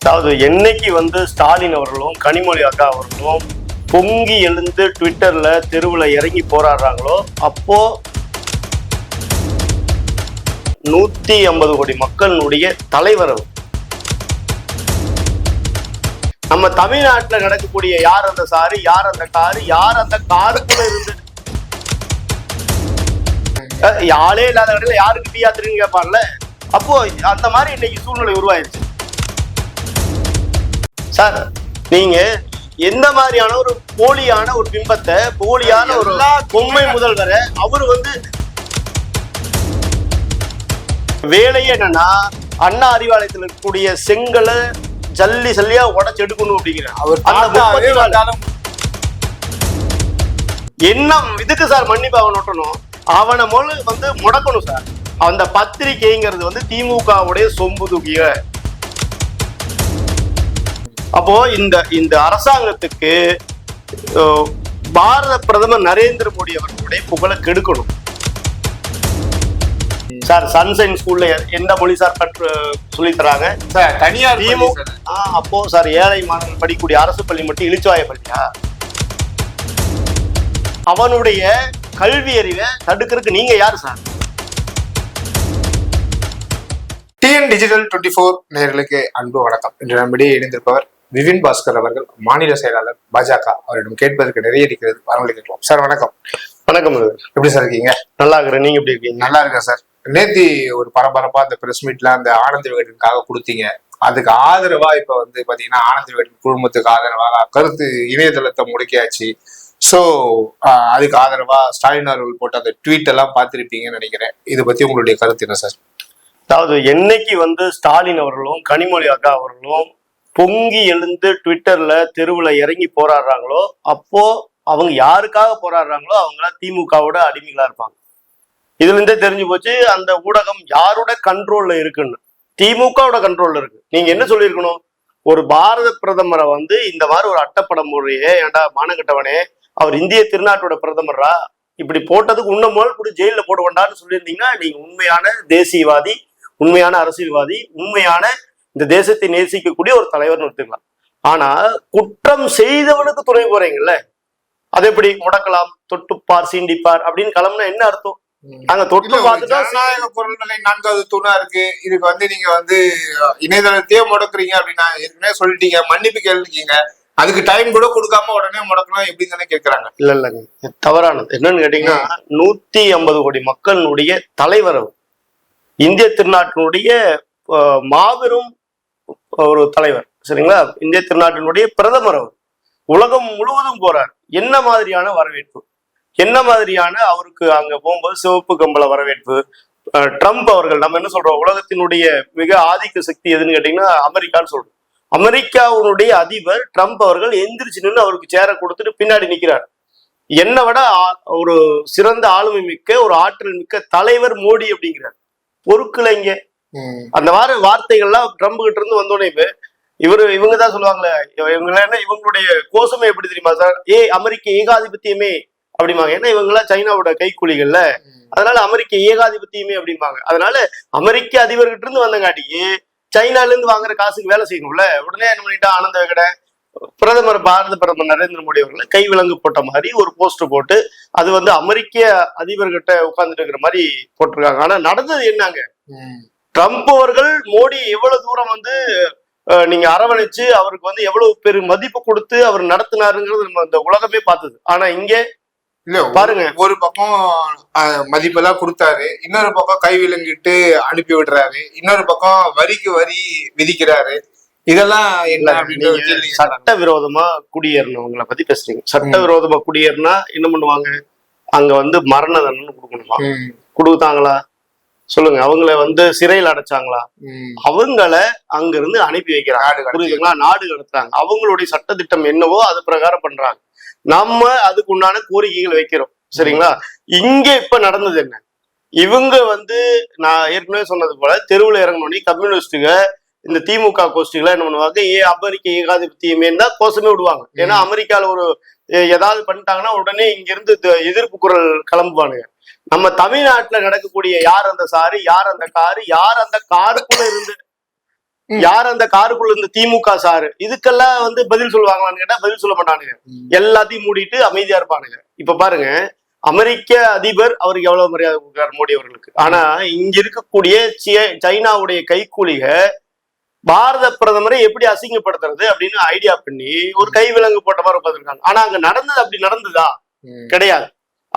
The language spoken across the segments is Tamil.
அதாவது என்னைக்கு வந்து ஸ்டாலின் அவர்களும் கனிமொழி அக்கா அவர்களும் பொங்கி எழுந்து ட்விட்டர்ல தெருவுல இறங்கி போராடுறாங்களோ அப்போ நூத்தி ஐம்பது கோடி மக்களினுடைய தலைவர் நம்ம தமிழ்நாட்டுல நடக்கக்கூடிய யார் அந்த சாரு யார் அந்த காரு யார் அந்த காருக்குள்ள இருந்து அஹ் இல்லாத இடத்துல யாருக்கு டீ ஆத்துறீங்கன்னு கேட்பான்ல? அப்போ அந்த மாதிரி இன்னைக்கு சூழ்நிலை உருவாயிருச்சு. சார் நீங்க எந்த மாதிரியான ஒரு போலியான ஒரு பிம்பத்தை போலியான ஒரு பொம்மை முதல்வரை அவர் வந்து வேலையே என்னன்னா அண்ணா அறிவாலயத்தில் இருக்கக்கூடிய செங்கலை ஜல்லி ஜல்லியா உடைச்சு எடுக்கணும் அப்படிங்கிற அவர் அந்த என்ன இதுக்கு சார் மன்னிப்பு அவன் ஒட்டணும் அவனை மொழி வந்து முடக்கணும் சார். அந்த பத்திரிகைங்கிறது வந்து திமுகவுடைய சொம்பு தூக்கிய அப்போ இந்த இந்த அரசாங்கத்துக்கு பாரத பிரதமர் நரேந்திர மோடி அவர்களுடைய புகழை கெடுக்கணும். சார் சன்சைன் ஸ்கூல்ல எந்த மொழி சார் கற்று சொல்லி தராங்க சார் தனியார் திமுக அப்போ சார் ஏழை மாணவர்கள் படிக்கக்கூடிய அரசு பள்ளி மட்டும் இழிச்சுவாய பள்ளியா? அவனுடைய கல்வி அறிவை தடுக்கிறதுக்கு நீங்க யாரு sir? TN digital twenty four நேர்களுக்கு அன்பு வணக்கம். இன்று நம்மிடையே இணைந்திருப்பவர் விபின் பாஸ்கர் அவர்கள் மாநில செயலாளர் பாஜக அவரிடம் கேட்பதற்கு நிறைய இருக்கிறது. வரவங்களை கேட்கலாம் சார் வணக்கம். வணக்கம். எப்படி சார் இருக்கீங்க? நல்லா இருக்கிறேன். நீங்க எப்படி இருக்கீங்க? நல்லா இருக்கேன் சார். நேத்தி ஒரு பரபரப்பா அந்த பிரஸ் மீட்ல அந்த ஆனந்த் விகடனுக்காக கொடுத்தீங்க. அதுக்கு ஆதரவா இப்ப வந்து பாத்தீங்கன்னா ஆனந்த் விகடன் குழுமத்துக்கு ஆதரவாக கருத்து இணையதளத்தை முடக்கியாச்சு. சோ அதுக்கு ஆதரவா ஸ்டாலின் அவர்கள் போட்ட அந்த ட்வீட் எல்லாம் பார்த்திருப்பீங்கன்னு நினைக்கிறேன். இதை பத்தி உங்களுடைய கருத்து என்ன சார்? அதாவது என்னைக்கு வந்து ஸ்டாலின் அவர்களும் கனிமொழி அக்கா அவர்களும் பொங்கி எழுந்து ட்விட்டர்ல தெருவில் இறங்கி போராடுறாங்களோ அப்போ அவங்க யாருக்காக போராடுறாங்களோ அவங்களாம் திமுகவோட அடிமைகளா இருப்பாங்க. இதுல இருந்தே தெரிஞ்சு போச்சு அந்த ஊடகம் யாரோட கண்ட்ரோல்ல இருக்குன்னு. திமுகவோட கண்ட்ரோல்ல இருக்கு. நீங்க என்ன சொல்லியிருக்கணும்? ஒரு பாரத பிரதமரை வந்து இந்த மாதிரி ஒரு அட்டப்படம் முறையே ஏன்டா மானகட்டவனே அவர் இந்திய திருநாட்டோட பிரதமரா? இப்படி போட்டதுக்கு உன்ன முதல் கூட ஜெயில போட வேண்டாம்னு சொல்லியிருந்தீங்கன்னா நீங்க உண்மையான தேசியவாதி உண்மையான அரசியல்வாதி உண்மையான இந்த தேசத்தை நேசிக்கக்கூடிய ஒரு தலைவர்னு எடுத்துக்கலாம். ஆனா குற்றம் செய்தவனுக்கு துணை போறீங்கல்ல அது எப்படி? முடக்கலாம் தொட்டுப்பார் சீண்டிப்பார் அப்படின்னு கிளம்புனா என்ன அர்த்தம்? நாங்க தொட்டு பார்த்துட்டா ஜனநாயக பொருள்களை நான்காவது தூணா இருக்கு. இதுக்கு வந்து நீங்க வந்து இணையதளத்தையே முடக்குறீங்க அப்படின்னா ஏற்கனவே சொல்லிட்டீங்க மன்னிப்பு கேள்விக்கீங்க. அதுக்கு டைம் கூட கொடுக்காம உடனே முடக்கணும் எப்படின்னு தானே கேக்குறாங்க. இல்ல இல்லைங்க தவறானது. என்னன்னு கேட்டீங்கன்னா நூத்தி ஐம்பது கோடி மக்களினுடைய தலைவர் இந்திய திருநாட்டினுடைய மாபெரும் ஒரு தலைவர் சரிங்களா? இந்திய திருநாட்டினுடைய பிரதமர் அவர். உலகம் முழுவதும் போறார். என்ன மாதிரியான வரவேற்பு? என்ன மாதிரியான அவருக்கு அங்க போகும்போது சிவப்பு கம்பள வரவேற்பு? ட்ரம்ப் அவர்கள் நம்ம என்ன சொல்றோம்? உலகத்தினுடைய மிக ஆதிக்க சக்தி எதுன்னு கேட்டீங்கன்னா அமெரிக்கான்னு சொல்றோம். அமெரிக்காவுடைய அதிபர் ட்ரம்ப் அவர்கள் எந்திரிச்சு நின்று அவருக்கு சேர கொடுத்துட்டு பின்னாடி நிற்கிறார் என்னை விட ஒரு சிறந்த ஆளுமை மிக்க ஒரு ஆற்றல் மிக்க தலைவர் மோடி அப்படிங்கிறார். பொறுக்கலைங்க அந்த மாதிரி வார்த்தைகள்லாம் ட்ரம்ப் கிட்ட இருந்து வந்தோடனே இப்ப இவரு இவங்க தான் சொல்லுவாங்களே இவங்க என்ன இவங்களுடைய கோஷமே எப்படி தெரியுமா சார்? ஏ அமெரிக்க ஏகாதிபத்தியமே அப்படிம்பாங்க. ஏன்னா இவங்க எல்லாம் சைனாவோட கைக்கூலிகள்ல. அதனால அமெரிக்க ஏகாதிபத்தியமே அப்படிம்பாங்க. அதனால அமெரிக்க அதிபர்கிட்ட இருந்து வந்தங்காட்டிக்கு சைனால இருந்து வாங்குற காசுக்கு வேலை செய்யணும்ல. உடனே என்ன பண்ணிட்டா ஆனந்த விகட பிரதமர் பாரத பிரதமர் நரேந்திர மோடி அவர்களை கை விலங்கு போட்ட மாதிரி ஒரு போஸ்டர் போட்டு அது வந்து அமெரிக்க அதிபர்கிட்ட உட்கார்ந்துட்டு இருக்கிற மாதிரி போட்டிருக்காங்க. ஆனா நடந்தது என்னங்க? ட்ரம்ப் அவர்கள் மோடி எவ்வளவு தூரம் வந்து நீங்க அரவணைச்சு அவருக்கு வந்து எவ்வளவு பெரும் மதிப்பு கொடுத்து அவர் நடத்தினாருங்கிறது நம்ம இந்த உலகமே பார்த்தது. ஆனா இங்க இல்ல பாருங்க. ஒரு பக்கம் மதிப்பெல்லாம் கொடுத்தாரு. இன்னொரு பக்கம் கை விலங்கிட்டு அனுப்பி விடுறாரு. இன்னொரு பக்கம் வரிக்கு வரி விதிக்கிறாரு. இதெல்லாம் என்ன சட்ட விரோதமா குடியேறினவங்களை பத்தி பேசுறீங்க. சட்ட விரோதமா குடியேறினா என்ன பண்ணுவாங்க? அங்க வந்து மரண தண்டனை கொடுக்கணுமா? கொடுத்தாங்களா? சொல்லுங்க அவங்கள வந்து சிறையில் அடைச்சாங்களா. அவங்கள அங்க இருந்து அனுப்பி வைக்கிறாங்க. நாடு கடத்தி. புரியுதுங்களா? நாடு கடத்துறாங்க. அவங்களுடைய சட்டத்திட்டம் என்னவோ அது பிரகாரம் பண்றாங்க. நம்ம அதுக்கு உண்டான கோரிக்கைகள் வைக்கிறோம். சரிங்களா? இங்க இப்ப நடந்தது என்ன? இவங்க வந்து நான் ஏற்கனவே சொன்னது போல தெருவில் இறங்கணும்னு கம்யூனிஸ்டுக இந்த திமுக கோஷ்டிகளை என்ன பண்ணுவாங்க? ஏ அமெரிக்க ஏகாதிபத்தியமே தான் கோஷமே விடுவாங்க. ஏன்னா அமெரிக்கால ஒரு ஏதாவது பண்ணிட்டாங்கன்னா உடனே இங்க இருந்து எதிர்ப்பு குரல் கிளம்புவானுங்க. நம்ம தமிழ்நாட்டுல நடக்கக்கூடிய யார் அந்த சாரு யார் அந்த காரு யார் அந்த காருக்குள்ள இருந்து. யார் அந்த காருக்குள்ள இந்த திமுக சாரு? இதுக்கெல்லாம் வந்து பதில் சொல்லுவாங்களான்னு கேட்டா பதில் சொல்ல மாட்டானுங்க. எல்லாத்தையும் மூடிட்டு அமைதியா இருப்பானுங்க. இப்ப பாருங்க அமெரிக்க அதிபர் அவருக்கு எவ்வளவு மரியாதை கொடுக்குறாரு மோடி அவர்களுக்கு. ஆனா இங்க இருக்கக்கூடிய சைனாவுடைய கைக்கூலிக பாரத பிரதமரை எப்படி அசிங்கப்படுத்துறது அப்படின்னு ஐடியா பண்ணி ஒரு கை விலங்கு போட்ட மாதிரி உட்காந்துருக்காங்க ஆனா அங்க நடந்தது அப்படி நடந்ததா. கிடையாது.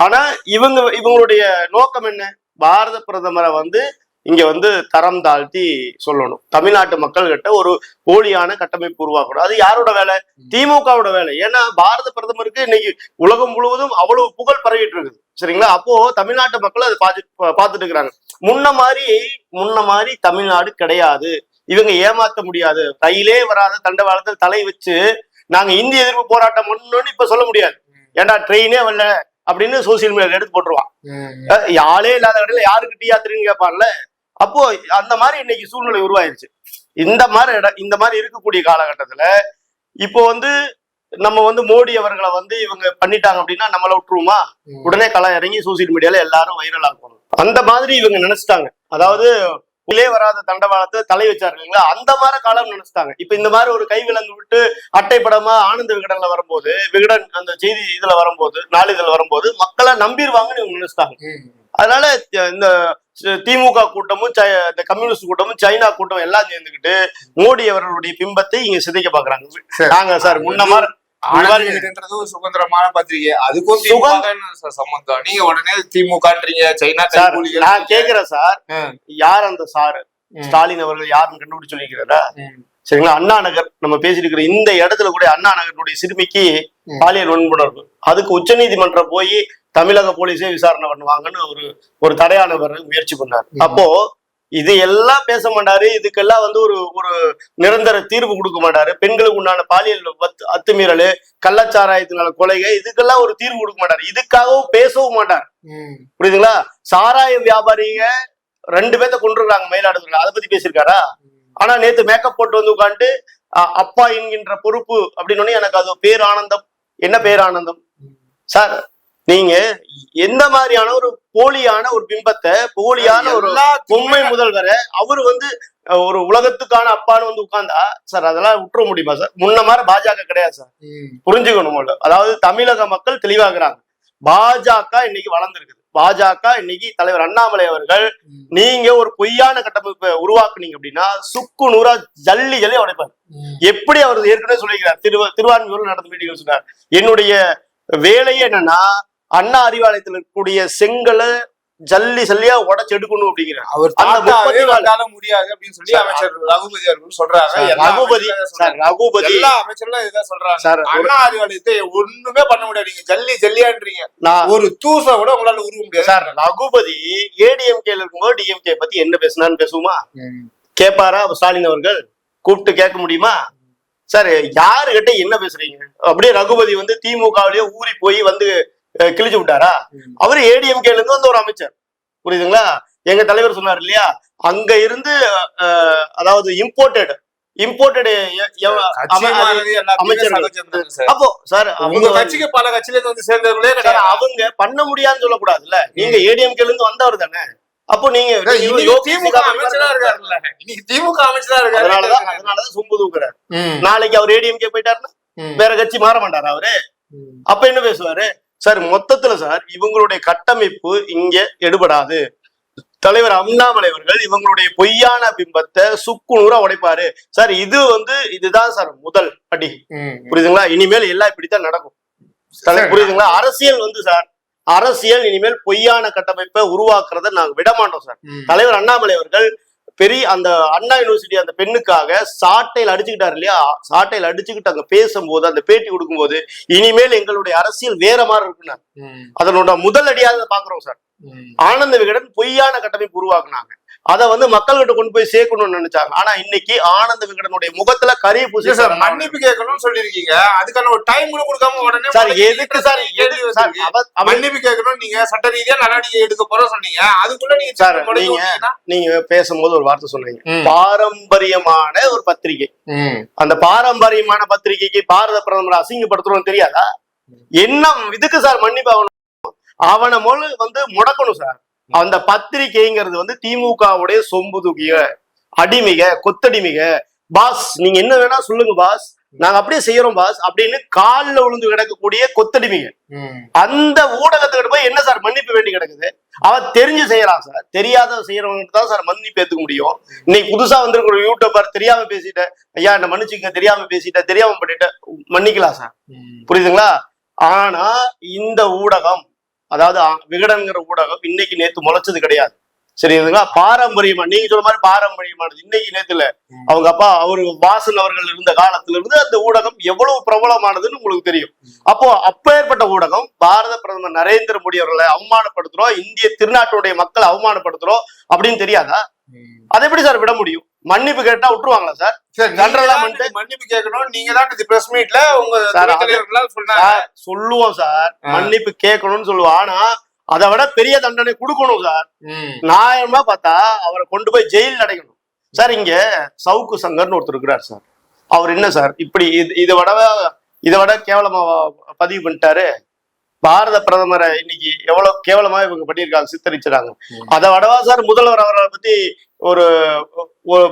ஆனா இவங்க இவங்களுடைய நோக்கம் என்ன? பாரத பிரதமரை வந்து இங்க வந்து தரம் தாழ்த்தி சொல்லணும். தமிழ்நாட்டு மக்கள்கிட்ட ஒரு போலியான கட்டமைப்பு உருவாக்கணும். அது யாரோட வேலை? திமுகவோட வேலை. ஏன்னா பாரத பிரதமருக்கு இன்னைக்கு உலகம் முழுவதும் அவ்வளவு புகழ் பரவிட்டு இருக்குது சரிங்களா? அப்போ தமிழ்நாட்டு மக்கள் அதை பார்த்து பார்த்துட்டு இருக்கிறாங்க முன்ன மாதிரி முன்ன மாதிரி தமிழ்நாடு கிடையாது. இவங்க ஏமாத்த முடியாது. கையிலே வராத தண்டவாளத்தில் தலை வச்சு நாங்க இந்திய எதிர்ப்பு போராட்டம் பண்ணணும்னு இப்ப சொல்ல முடியாது. ஏன்டா ட்ரெயினே வரல. அப்படின்னு சோசியல் மீடியால எடுத்து போட்டுருவான். ஆளே இல்லாத கடையில யாருக்கு டீ யாத்திரைன்னு கேட்பான்ல? அப்போ அந்த மாதிரி இன்னைக்கு சூழ்நிலை உருவாயிருச்சு. இந்த மாதிரி இட இந்த மாதிரி இருக்கக்கூடிய காலகட்டத்துல இப்போ வந்து நம்ம வந்து மோடி அவர்களை வந்து இவங்க பண்ணிட்டாங்க அப்படின்னா நம்மள விட்டுருவோமா. உடனே களம் இறங்கி சோசியல் மீடியால எல்லாரும் வைரல் ஆக்கணும் அந்த மாதிரி இவங்க நினைச்சிட்டாங்க. அதாவது உள்ளே வராத தண்டவாளத்தை தலை வச்சாரு இல்லைங்களா அந்த மாதிரி காலம் நினைச்சிட்டாங்க இப்ப இந்த மாதிரி ஒரு கை விலங்கு விட்டு அட்டை படமா ஆனந்த விகடன்ல வரும்போது விகடன் அந்த செய்தி இதுல வரும்போது நாளிதழ் வரும்போது மக்களை நம்பிடுவாங்கன்னு இவங்க நினைச்சிட்டாங்க. அதனால இந்த திமுக கூட்டமும் இந்த கம்யூனிஸ்ட் கூட்டமும் சைனா கூட்டம் எல்லாம் சேர்ந்துக்கிட்டு மோடி அவர்களுடைய பிம்பத்தை இங்க சிதைக்க பாக்குறாங்க. நாங்க சார் முன்ன மாதிரி ஒரு சுதந்திரமான பத்திரிகை அதுக்கும் திமுக சம்பந்தம் நீங்க உடனே திமுகன்றீங்க சைனா நான் கேக்குறேன் சார். யார் அந்த சார். ஸ்டாலின் அவர்கள் யாருன்னு கண்டுபிடிச்சு சொல்லிக்கிறா ம். சரிங்களா அண்ணா நகர் நம்ம பேசிட்டு இருக்கிற இந்த இடத்துல கூட அண்ணா நகருடைய சிறுமிக்கு. பாலியல் வன்புணர்வு அதுக்கு உச்சநீதிமன்றம் போய் தமிழக போலீஸே விசாரணை பண்ணுவாங்கன்னு ஒரு ஒரு தடையானவர் முயற்சி பண்ணார். அப்போ இது எல்லாம் பேச மாட்டாரு. இதுக்கெல்லாம் வந்து ஒரு ஒரு நிரந்தர தீர்வு கொடுக்க மாட்டாரு. பெண்களுக்கு உண்டான பாலியல் அத்துமீறல் கள்ளச்சாராயத்தினால கொலைகை இதுக்கெல்லாம் ஒரு தீர்வு கொடுக்க மாட்டாரு. இதுக்காகவும் பேசவும் மாட்டார். புரியுதுங்களா? சாராய வியாபாரிங்க ரெண்டு பேர்த்த கொண்டிருக்காங்க மயிலாடுதுறையில அதை பத்தி பேசியிருக்காரா? ஆனா நேத்து மேக்கப் போட்டு வந்து உட்காந்து அப்பா என்கின்ற பொறுப்பு அப்படின்னு எனக்கு அது பேர் ஆனந்தம். என்ன பேர் ஆனந்தம்? சார் நீங்க எந்த மாதிரியான ஒரு போலியான ஒரு பிம்பத்தை போலியான ஒரு உண்மை முதல்வரை அவர் வந்து ஒரு உலகத்துக்கான அப்பான்னு வந்து உட்கார்ந்தா சார் அதெல்லாம் விட்டுற முடியுமா சார் முன்ன மாதிரி பாஜக கிடையாது சார். புரிஞ்சுக்கணும். அதாவது தமிழக மக்கள் தெளிவாகிறாங்க பாஜக இன்னைக்கு வளர்ந்துருக்குது பாஜக இன்னைக்கு தலைவர் அண்ணாமலை அவர்கள். நீங்க ஒரு பொய்யான கட்டமைப்பை உருவாக்குனீங்க அப்படின்னா சுக்கு நூறா ஜல்லி ஜல்லி உடைப்பார். எப்படி அவர் ஏற்கனவே சொல்லியிருக்கிறார் திருவ திருவான்மையூர் நடந்த மீட்டிங் சொன்னார் என்னுடைய வேலையே என்னன்னா அண்ணா அறிவாலயத்தில் இருக்கக்கூடிய செங்கலை ஜல்லி ஜல்லியா உடைச்சு எடுக்கணும் அப்படிங்கிறார். அவர் முடியாது அப்படின்னு சொல்லி சார், அமைச்சர் ரகுபதி அவர்கள் சொல்றாங்க. ரகுபதி. ரகுபதி. எல்லா அமைச்சர்களும் இதான் சொல்றாங்க. சார் அண்ணா அறிவாலயத்தை ஒண்ணுமே பண்ண முடியாது நீங்க ஜல்லி ஜல்லியான்றீங்க. ஒரு தூச கூட உங்களால உருவ முடியாது. சார் ரகுபதி ஏடிஎம்கேல இருக்கும்போது டிஎம்கே பத்தி என்ன பேசினான்னு பேசுவோமா? ம். கேட்பாரா ஸ்டாலின் அவர்கள்? கூப்பிட்டு கேட்க முடியுமா? சார் யாருகிட்ட என்ன பேசுறீங்க? அப்படியே ரகுபதி வந்து திமுகவிலேயே ஊறி போய் வந்து கிழிச்சு விட்டாரா. அவர் ஏடிஎம்கேல இருந்து வந்து ஒரு அமைச்சர். புரியுதுங்களா? எங்க தலைவர் சொன்னார் இல்லையா? அங்க இருந்து அதாவது இம்போர்ட்டட் இம்போர்ட்டட். அப்போ சார் அவங்க கட்சிக்கு பல கட்சியில இருந்து வந்து சேர்ந்தவர்களே அவங்க பண்ண முடியாதுன்னு சொல்லக்கூடாதுல்ல. நீங்க ஏடிஎம்கேல இருந்து வந்தவர் தானே. அப்போ நீங்க திமுக அமைச்சரா இருக்காருல்ல. இன்னைக்கு திமுக அமைச்சரா இருக்காரு. அதனாலதான் சொம்பு தூக்குறாரு. ம். நாளைக்கு அவர் ஏடிஎம்கே போயிட்டாருன்னா. வேற கட்சி மாற மாட்டாரா அவரு. அப்ப என்ன பேசுவாரு? சார் மொத்தத்துல சார் இவங்களுடைய கட்டமைப்பு இங்க எடுபடாது தலைவர் அண்ணாமலை அவர்கள் இவங்களுடைய பொய்யான பிம்பத்தை சுக்கு நூறா உடைப்பாரு சார் இது வந்து இதுதான் சார் முதல் அடி. புரியுதுங்களா இனிமேல் எல்லாம் இப்படித்தான் நடக்கும். புரியுதுங்களா அரசியல் வந்து சார் அரசியல் இனிமேல் பொய்யான கட்டமைப்பை உருவாக்குறத நாங்க விட மாட்டோம் சார். தலைவர் அண்ணாமலை அவர்கள் பெரிய அந்த அண்ணா யூனிவர்சிட்டி அந்த பெண்ணுக்காக சாட்டையில் அடிச்சுக்கிட்டாரு இல்லையா சாட்டையில் அடிச்சுக்கிட்டு அங்க பேசும்போது அந்த பேட்டி கொடுக்கும்போது இனிமேல் எங்களுடைய அரசியல் வேற மாதிரி இருக்குன்னு. அதனோட முதல் அடியாக பாக்குறோம் சார். ஆனந்த விகடன் பொய்யான கட்டமைப்பு உருவாக்குனாங்க. அதை வந்து மக்கள்கிட்ட கொண்டு போய் சேர்க்கணும்னு நினைச்சாங்க. ஆனா இன்னைக்கு ஆனந்த விகடனுடைய முகத்துல கரிய பூசி சார் மன்னிப்பு கேட்கணும்னு சொல்லிருக்கீங்க அதுக்கான ஒரு டைம் கூட கொடுக்காம உடனே சார் எதுக்கு சார் மன்னிப்பு கேட்கணும் நீங்க சட்ட ரீதியா நடவடிக்கை எடுக்க போறோம் சொன்னீங்க. அதுக்குள்ள நீங்க சார், நீங்க-? நீங்க பேசும்போது ஒரு வார்த்தை சொன்னீங்க. பாரம்பரியமான ஒரு பத்திரிகை. அந்த பாரம்பரியமான பத்திரிகைக்கு பாரத பிரதமர் அசிங்கப்படுத்துறோம் தெரியாதா? என்ன இதுக்கு சார் மன்னிப்பு அவன் மொழி வந்து முடக்கணும் சார். அந்த பத்திரிகைங்கிறது வந்து திமுகவுடைய சொம்பு தூக்கிய அடிமிக கொத்தடிமிக. பாஸ் நீங்க என்ன வேணா சொல்லுங்க பாஸ். நாங்க அப்படியே செய்யறோம் பாஸ் அப்படின்னு கால்ல விழுந்து கிடக்கக்கூடிய கொத்தடிமிக. ம். அந்த ஊடகத்துக்கிட்ட போய் என்ன சார் மன்னிப்பு வேண்டி கிடக்குது? அவன் தெரிஞ்சு செய்யறான் சார். தெரியாத செய்யறவங்க தான் சார் மன்னிப்பு ஏத்துக்க முடியும். இன்னைக்கு புதுசா வந்திருக்கிற யூடியூபர் தெரியாம பேசிட்டேன். ஐயா என்ன மன்னிச்சுங்க தெரியாம பேசிட்டேன் தெரியாம பண்ணிட்டேன். மன்னிக்கலாம் சார். புரியுதுங்களா? ஆனா இந்த ஊடகம் அதாவது விகடன்கிற ஊடகம் இன்னைக்கு நேத்து முளைச்சது கிடையாது. சரிங்களா? பாரம்பரியமா நீங்க சொல்ற மாதிரி பாரம்பரியமானது. இன்னைக்கு நேத்து இல்ல ம். அவங்க அப்பா அவரு வாசன் அவர்கள் இருந்த காலத்துல இருந்து அந்த ஊடகம் எவ்வளவு பிரபலமானதுன்னு உங்களுக்கு தெரியும். அப்போ அப்பேற்பட்ட ஊடகம் பாரத பிரதமர் நரேந்திர மோடி அவர்களை அவமானப்படுத்துறோம் இந்திய திருநாட்டுடைய மக்களை அவமானப்படுத்துறோம் அப்படின்னு தெரியாதா. அதை எப்படி சார் விட முடியும்? மன்னிப்பு கேட்டா விட்டுருவாங்களா சார்? இதுக்கு மன்னிப்பு கேட்கணும். நீங்க தான் இது பிரஸ் மீட்ல உங்க சொல்லுவோம் சார். மன்னிப்பு கேட்கணும்னு சொல்லுவோம். ஆனா அதை விட பெரிய தண்டனை கொடுக்கணும் சார். நியாயமா பார்த்தா அவரை கொண்டு போய் ஜெயில் அடைக்கணும். சார் இங்க சவுக்கு சங்கர்னு ஒருத்தர் இருக்கிறார் சார். அவர் என்ன சார்? இப்படி இது இதை விட இதை விட கேவலமா பதிவு பண்ணிட்டாரு? பாரத பிரதமரை இன்னைக்கு எவ்வளவு கேவலமா இவங்க பண்ணியிருக்காங்க சித்தரிச்சுறாங்க. அதை விடவா சார் முதல்வர் அவரை பத்தி ஒரு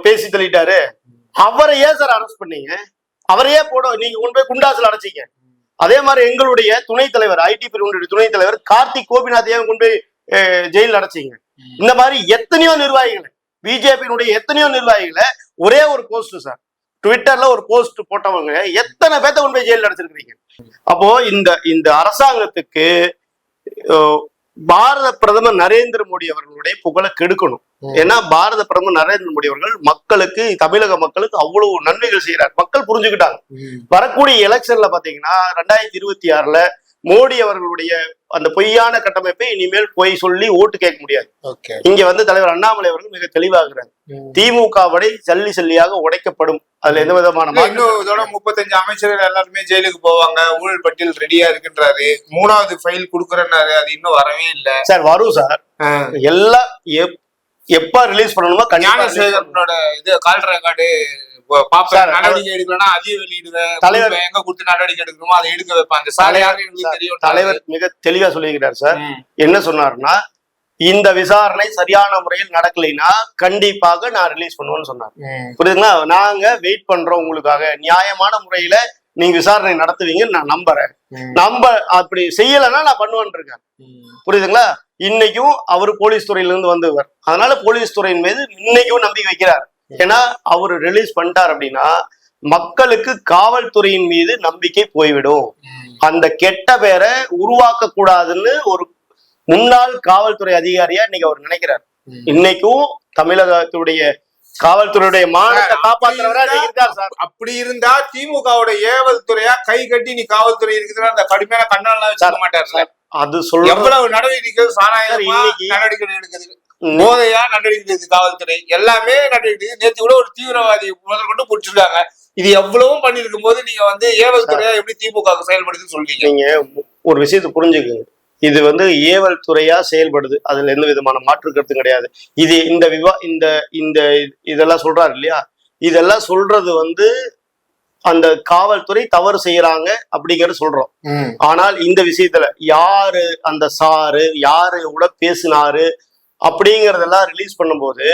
பேசி தள்ளிட்டாரு. அவரை ஏன் சார் அரெஸ்ட் பண்ணீங்க? அவரையே போட நீங்க கொண்டு போய் குண்டாசில் அடைச்சிங்க. அதே மாதிரி எங்களுடைய துணைத் தலைவர் ஐடி பிரிவுடைய துணைத் தலைவர் கார்த்திக் கோபிநாத் ஏன் கொண்டு போய் ஜெயிலில் அடைச்சிங்க? இந்த மாதிரி எத்தனையோ நிர்வாகிகளை பிஜேபியினுடைய எத்தனையோ நிர்வாகிகளை ஒரே ஒரு போஸ்ட் சார். ட்விட்டர்ல ஒரு போஸ்ட் போட்டவங்க எத்தனை பேத்த கொண்டு போய் ஜெயில அடைச்சிருக்கீங்க அப்போ இந்த இந்த அரசாங்கத்துக்கு பாரத பிரதமர் நரேந்திர மோடி அவர்களுடைய புகழை கெடுக்கணும். ஏன்னா பாரத பிரதமர் நரேந்திர மோடி அவர்கள் மக்களுக்கு தமிழக மக்களுக்கு அவ்வளவு நன்மைகள் செய்யறார் மக்கள் புரிஞ்சுக்கிட்டாங்க. வரக்கூடிய எலெக்ஷன்ல பாத்தீங்கன்னா ரெண்டாயிரத்தி இருபத்தி ஆறுல மோடி அவர்களுடைய அந்த பொய்யான கட்டமைப்பை இனிமேல் பொய் சொல்லி ஓட்டு கேட்க முடியாது. ஓகே. இங்க வந்து தலைவர் அண்ணாமலை அவர்கள் மிக தெளிவாகிறார். திமுக வடை சல்லி சல்லியாக உடைக்கப்படும். அதுல எந்த விதமான இதோட முப்பத்தஞ்சு அமைச்சர்கள் எல்லாருமே ஜெயிலுக்கு போவாங்க. ஊழல் பட்டியல் ரெடியா இருக்குன்றாரு. மூணாவது ஃபைல் குடுக்கறேன்னாரு. அது இன்னும் வரவே இல்ல. சார் வரும் சார். எல்லாம் எப்- எப்ப ரிலீஸ் பண்ணணுமோ பண்ணணும். ஞானசேகரனோட இது கால் ரெக்கார்டு பாப்பேன் நடவடிக்கை எடுக்கலன்னா அதிக வெளியிடுவேன் தலைவர் தலைவர் எங்க கொடுத்து நடவடிக்கை எடுக்கணுமோ அதை எடுக்க வைப்பான் அந்த சாலை யாருன்னு எங்களுக்கு தெரியும். தலைவர் மிக தெளிவா சொல்லியிருக்கிறார் சார். என்ன சொன்னாருன்னா இந்த விசாரணை சரியான முறையில் நடக்கலைன்னா கண்டிப்பாக நான் ரிலீஸ் பண்ணுவேன்னு சொன்னார். புரியுதுங்களா? நாங்க வெயிட் பண்றோம் உங்களுக்காக. நியாயமான முறையில நீங்க விசாரணை நடத்துவீங்கன்னு நான் நம்புறேன். நம்ப அப்படி செய்யலைன்னா நான் பண்ணுவேன் இருக்கேன். புரியுதுங்களா? இன்னைக்கும் அவர் போலீஸ் துறையில இருந்து வந்தவர். அதனால போலீஸ் துறையின் மீது இன்னைக்கும் நம்பிக்கை வைக்கிறார். ஏன்னா அவர் ரிலீஸ் பண்ணிட்டார் அப்படின்னா மக்களுக்கு காவல்துறையின் மீது நம்பிக்கை போய்விடும். அந்த கெட்ட பேரை உருவாக்க கூடாதுன்னு ஒரு முன்னாள் காவல்துறை அதிகாரியா இன்னைக்கு அவர் நினைக்கிறார். இன்னைக்கும் தமிழகத்துடைய காவல்துறையுடைய மானத்தை இருக்கார் சார். அப்படி இருந்தா திமுகவோட ஏவல் துறையா கை கட்டி நீ காவல்துறை இருக்குதுன்னா அந்த கடுமையான கண்ணெல்லாம் வச்சுக்க மாட்டாருல்ல அது சொல்ற எவ்வளவு நடவடிக்கை சாராயமா இன்னைக்கு- நடவடிக்கை எடுக்குது? போதையா நடவடிக்கை காவல்துறை எல்லாமே நடவடிக்கை. நேத்து கூட ஒரு தீவிரவாதி முதல் கொண்டு பிடிச்சிருக்காங்க. இது எவ்வளவும் பண்ணிருக்கும் போது நீங்க வந்து ஏவல் துறையா எப்படி திமுக செயல்படுதுன்னு சொல்றீங்க? நீங்க ஒரு விஷயத்தை புரிஞ்சுக்கங்க. இது வந்து ஏவல் துறையா செயல்படுது. அதுல எந்த விதமான மாற்று கருத்தும் கிடையாது. இது இந்த விவா இந்த இந்த இதெல்லாம் சொல்றாரு இல்லையா? இதெல்லாம் சொல்றது வந்து அந்த காவல்துறை தவறு செய்யறாங்க அப்படிங்கறது சொல்றோம். ஆனால் இந்த விஷயத்துல யாரு அந்த சாரு யாரு கூட பேசினாரு அப்படிங்கறதெல்லாம் ரிலீஸ் பண்ணும்போது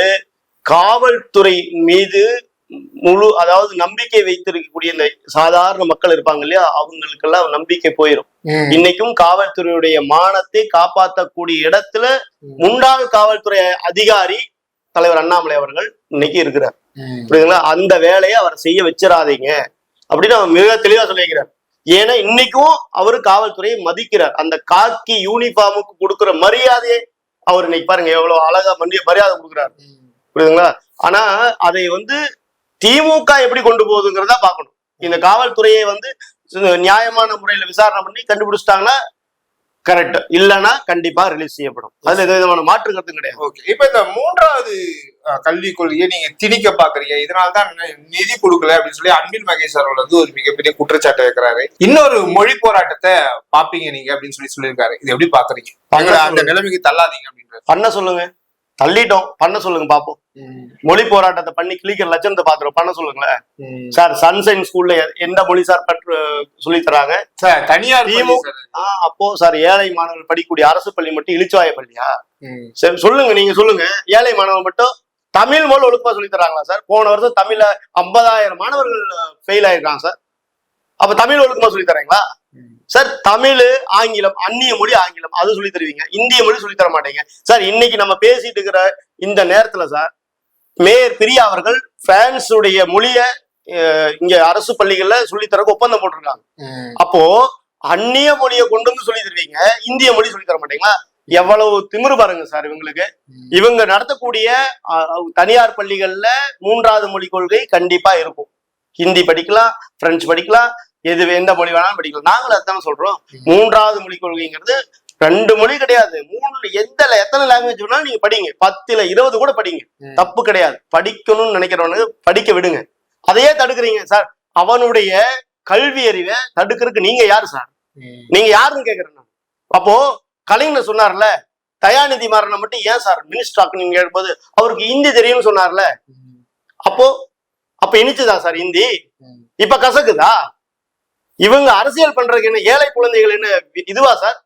காவல்துறை மீது முழு அதாவது நம்பிக்கை வைத்திருக்கக்கூடிய இந்த சாதாரண மக்கள் இருப்பாங்க இல்லையா அவங்களுக்கெல்லாம் நம்பிக்கை போயிடும். இன்னைக்கும் காவல்துறையுடைய மானத்தை காப்பாற்றக்கூடிய இடத்துல முன்னாள் காவல்துறை அதிகாரி தலைவர் அண்ணாமலை அவர்கள் இன்னைக்கு இருக்கிறார். புரியுதுங்களா? அந்த வேலையை அவர் செய்ய வச்சிடாதீங்க அப்படின்னு அவர் மிக தெளிவா சொல்லியிருக்கிறார். ஏன்னா இன்னைக்கும் அவரு காவல்துறையை மதிக்கிறார். அந்த காக்கி யூனிஃபார்முக்கு கொடுக்கிற மரியாதையை அவர் இன்னைக்கு பாருங்க எவ்வளவு அழகா மண்டிய மரியாதை கொடுக்குறாரு. புரியுதுங்களா? ஆனா அதை வந்து திமுக எப்படி கொண்டு போகுதுங்கிறத பார்க்கணும். இந்த காவல்துறையை வந்து நியாயமான முறையில விசாரணை பண்ணி கண்டுபிடிச்சிட்டாங்கன்னா கரெக்ட் இல்லைன்னா கண்டிப்பா ரிலீஸ் செய்யப்படும். அதுல எந்த விதமான மாற்று கருத்தும் கிடையாது. ஓகே இப்ப இந்த மூன்றாவது கல்விக் கொள்கையை நீங்க திணிக்க பாக்குறீங்க. இதனால தான் நி- நிதி கொடுக்கல அப்படின்னு சொல்லி அன்பில் மகேஷ் அவர்கள் வந்து ஒரு மிகப்பெரிய குற்றச்சாட்டை வைக்கிறாரு. இன்னொரு மொழி போராட்டத்தை பாப்பீங்க நீங்க அப்படின்னு சொல்லி சொல்லியிருக்காரு. இது எப்படி பாக்குறீங்க? அந்த நிலைமைக்கு தள்ளாதீங்க அப்படின்றது பண்ண சொல்லுங்க. தள்ளிட்டோம். பண்ண சொல்லுங்க பாப்போம். மொழி போராட்டத்தை பண்ணி கிளிக்கிற லட்சணத்தை பாத்துறோம் பண்ண சொல்லுங்களேன். சார் சன்சைன் ஸ்கூல்ல எந்த மொழி சார் கற்று சொல்லி தராங்க? சார் தனியார் அப்போ சார் ஏழை மாணவர்கள் படிக்கக்கூடிய அரசு பள்ளி மட்டும் இளிச்சுவாய பள்ளியா. சரி சொல்லுங்க. நீங்க சொல்லுங்க. ஏழை மாணவன் மட்டும் தமிழ் மொழி ஒழுக்கமா சொல்லி தராங்களா சார்? போன வருஷம் தமிழ்ல ஐம்பதாயிரம் மாணவர்கள் ஃபெயில் ஆயிருக்காங்க சார். அப்ப தமிழ் ஒழுக்கமா சொல்லி தராங்களா? சார் தமிழ் ஆங்கிலம் அந்நிய மொழி ஆங்கிலம் அது சொல்லி தருவீங்க. இந்திய மொழி சொல்லி தர மாட்டீங்க. சார் இன்னைக்கு நம்ம பேசிட்டு இருக்கிற இந்த நேரத்துல சார் மேயர் பிரியா அவர்கள் பிரான்ஸ் உடைய மொழிய இங்க அரசு பள்ளிகள்ல சொல்லி தரக்கு ஒப்பந்தம் போட்டிருக்காங்க. அப்போ அந்நிய மொழியை கொண்டு வந்து சொல்லி தருவீங்க இந்திய மொழி சொல்லி தர மாட்டீங்களா? எவ்வளவு திமிரு பாருங்க சார் இவங்களுக்கு. இவங்க நடத்தக்கூடிய தனியார் பள்ளிகள்ல மூன்றாவது மொழி கொள்கை கண்டிப்பா இருக்கும். ஹிந்தி படிக்கலாம் பிரெஞ்சு படிக்கலாம் எது எந்த மொழி வேணாலும் படிக்கலாம். நாங்களும் அதான் சொல்றோம். மூன்றாவது மொழி கொள்கைங்கிறது ரெண்டு மொழி கிடையாது. மூணு எந்த எத்தனை லாங்குவேஜ் வேணாலும் நீங்க படிங்க. பத்துல இருபது கூட படிங்க. தப்பு கிடையாது. படிக்கணும்னு நினைக்கிறவனுக்கு படிக்க விடுங்க. அதையே தடுக்கிறீங்க சார். அவனுடைய கல்வி அறிவை தடுக்கிறதுக்கு நீங்க யாரு சார். நீங்க யாருன்னு கேக்குறேன். அப்போ கலைஞர் சொன்னார்ல? தயாநிதி மாறனை மட்டும் ஏன் சார் மினிஸ்டர் ஆக்குனீங்க கேட்போது அவருக்கு ஹிந்தி தெரியும்னு சொன்னார்ல? அப்போ அப்ப இனிச்சுதா சார் ஹிந்தி. இப்ப கசக்குதா? இவங்க அரசியல் பண்றதுக்கு என்ன ஏழை குழந்தைகள் என்ன இதுவா சார்?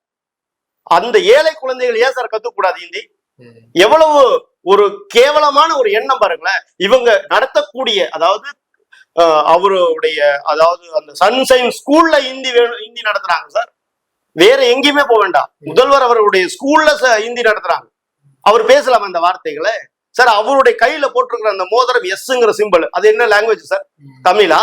அந்த ஏழை குழந்தைகள் ஏன் சார் கத்துக்கூடாது ஹிந்தி? இந்தி எவ்வளவு ஒரு கேவலமான ஒரு எண்ணம் பாருங்களேன். இவங்க நடத்தக்கூடிய அதாவது அவருடைய அதாவது அந்த சன்ஷைன் ஸ்கூல்ல ஹிந்தி வேணும் ஹிந்தி நடத்துறாங்க சார். வேற எங்கேயுமே போக வேண்டாம். முதல்வர் அவருடைய ஸ்கூல்ல ஹிந்தி நடத்துறாங்க. அவர் பேசலாம் அந்த வார்த்தைகளை. சார் அவருடைய கையில போட்டிருக்கிற அந்த மோதிரம் எஸ்ங்கிற சிம்பிள் அது என்ன லாங்குவேஜ் சார். தமிழா?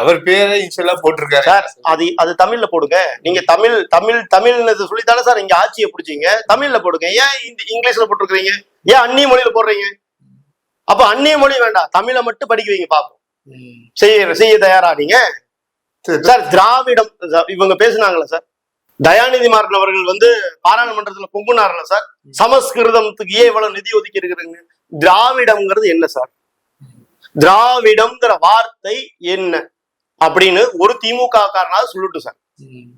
அவர் பேரை போட்டிருக்காரு. சார் அது அது தமிழ்ல போடுங்க. நீங்க தமிழ் தமிழ் தமிழ்னு சொல்லித்தானே சார் இங்க ஆட்சியை பிடிச்சீங்க. தமிழ்ல போடுங்க. ஏன் இந்த இங்கிலீஷ்ல போட்டிருக்கிறீங்க? ஏன் அந்நிய மொழியில போடுறீங்க? அப்ப அந்நிய மொழி வேண்டாம். தமிழை மட்டும் படிக்க வைங்க பாப்போம். செய்ய செய்ய தயாரா நீங்க? சரி. திராவிடம் இவங்க பேசுனாங்களா சார்? தயாநிதி மாறன் அவர்கள் வந்து பாராளுமன்றத்துல பொங்குனார்ல சார். சமஸ்கிருதத்துக்கு ஏன் இவ்வளவு நிதி ஒதுக்கி இருக்கிறீங்க திராவிடம்ங்கிறது என்ன சார்? திராவிடம்ங்கிற வார்த்தை என்ன? அப்படின்னு ஒரு திமுக காரனாவது சொல்லிட்டு சார். ம்.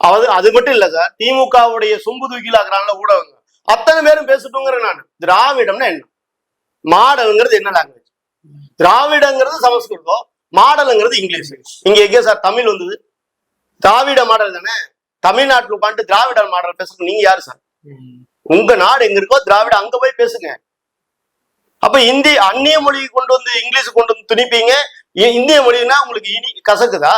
அது அது மட்டும் இல்ல சார். திமுகவுடைய சொம்பு தூக்கிலாக்குறான்ல ஊடகங்க. அத்தனை பேரும் பேசட்டுங்கிற நான். திராவிடம்னா என்ன? மாடல்ங்கிறது என்ன லாங்குவேஜ் திராவிடங்கிறது சமஸ்கிருதம். மாடலுங்கிறது இங்கிலீஷ். இங்க எங்க சார்? தமிழ் வந்தது. திராவிட மாடல் தானே? தமிழ்நாட்டில் உட்காந்து திராவிட மாடல் பேசுறது நீங்க யாரு சார்? உங்க நாடு எங்க இருக்கோ திராவிட அங்க போய் பேசுங்க. அப்ப இந்தி அந்நிய மொழியை கொண்டு வந்து இங்கிலீஷ் கொண்டு வந்து துணிப்பீங்க. இந்திய மொழின்னா உங்களுக்கு இனி கசக்குதா?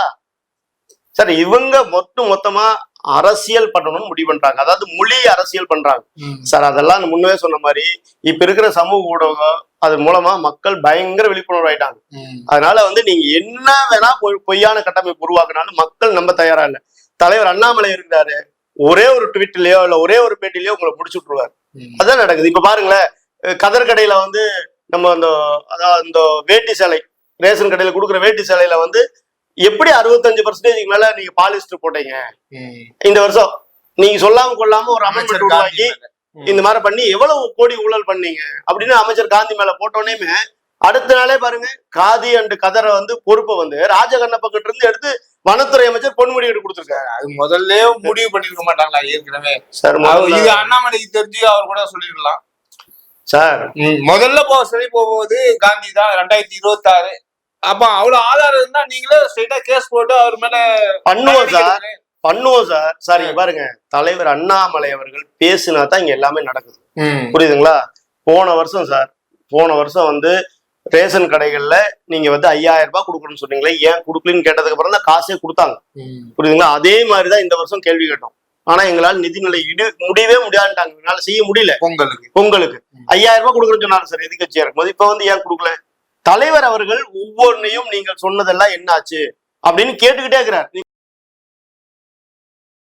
சார் இவங்க மொத்த மொத்தமா அரசியல் பண்ணணும்னு முடிவு பண்றாங்க. அதாவது மொழி அரசியல் பண்றாங்க. சார் அதெல்லாம் முன்னவே சொன்ன மாதிரி இப்ப இருக்கிற சமூக ஊடகம் அது மூலமா மக்கள் பயங்கர விழிப்புணர்வு ஆயிட்டாங்க. அதனால வந்து நீங்க என்ன வேணா பொய்- பொய்யான கட்டமைப்பு உருவாக்குனாலும் மக்கள் நம்ப தயாரா இல்ல. தலைவர் அண்ணாமலை இருக்கிறாரு. ஒரே ஒரு ட்வீட்லயோ இல்ல ஒரே ஒரு பேட்டிலயோ உங்களை முடிச்சு விட்டுருவாரு. அதான் நடக்குது. இப்ப பாருங்களேன் அஹ் கதர் கடையில வந்து நம்ம அந்த அதாவது இந்த வேட்டி சேலை ரேஷன் கடையில கொடுக்குற வேட்டி சேலையில வந்து எப்படி அறுபத்தஞ்சு பர்சன்டேஜ் மேல நீங்க பாலிஸ்டர் போட்டீங்க. இந்த வருஷம். நீங்க சொல்லாம கொள்ளாம ஒரு அமைச்சர் உருவாக்கி. இந்த மாதிரி பண்ணி எவ்வளவு கோடி ஊழல் பண்ணீங்க? அப்படின்னு அமைச்சர் காந்தி மேல போட்டோன்னே அடுத்த நாளே பாருங்க காதி அண்ட் கதரை வந்து பொறுப்பை வந்து ராஜகண்ணப்ப கிட்ட இருந்து எடுத்து வனத்துறை அமைச்சர் பொன்முடி எடுத்து கொடுத்துருக்காரு. அது முதல்ல முடிவு பண்ணிருக்க மாட்டாங்களா ஏற்கனவே? சார் இது அண்ணாமலைக்கு தெரிஞ்சு அவர் கூட சொல்லிருக்கலாம் சார். முதல்ல போ சரி போகும்போது காந்தி தான் ரெண்டாயிரத்தி இருபத்தி ஆறு அப்ப அவ்வளவு ஆதாரம் இருந்தா நீங்களே ஸ்ட்ரைட்டா கேஸ் போட்டு அவர் மேல பண்ணுவோம் சார். பண்ணுவோம் சார். சார் இங்க பாருங்க. தலைவர் அண்ணாமலை அவர்கள் பேசினா தான் இங்க எல்லாமே நடக்குது. புரியுதுங்களா? போன வருஷம் சார். போன வருஷம் வந்து ரேஷன் கடைகள்ல நீங்க வந்து ஐயாயிரம் ரூபாய் கொடுக்கணும்னு சொன்னீங்களே ஏன் கொடுக்கலன்னு கேட்டதுக்கு அப்புறம் தான் காசே கொடுத்தாங்க. புரியுதுங்களா? அதே மாதிரிதான் இந்த வருஷம் கேள்வி கேட்டோம். ஆனா எங்களால் நிதிநிலை இடு முடியவே முடியாதுட்டாங்க எங்களால செய்ய முடியல. பொங்கலுக்கு. பொங்கலுக்கு. ஐயாயிரம் ரூபாய் கொடுக்குறேன்னு சொன்னாங்க சார் எதிர்கட்சியா இருக்கும்போது இப்ப வந்து ஏன் கொடுக்கல? தலைவர் அவர்கள் ஒவ்வொன்றையும் நீங்கள் சொன்னதெல்லாம் என்னாச்சு? அப்படின்னு கேட்டுக்கிட்டே இருக்கிறார்.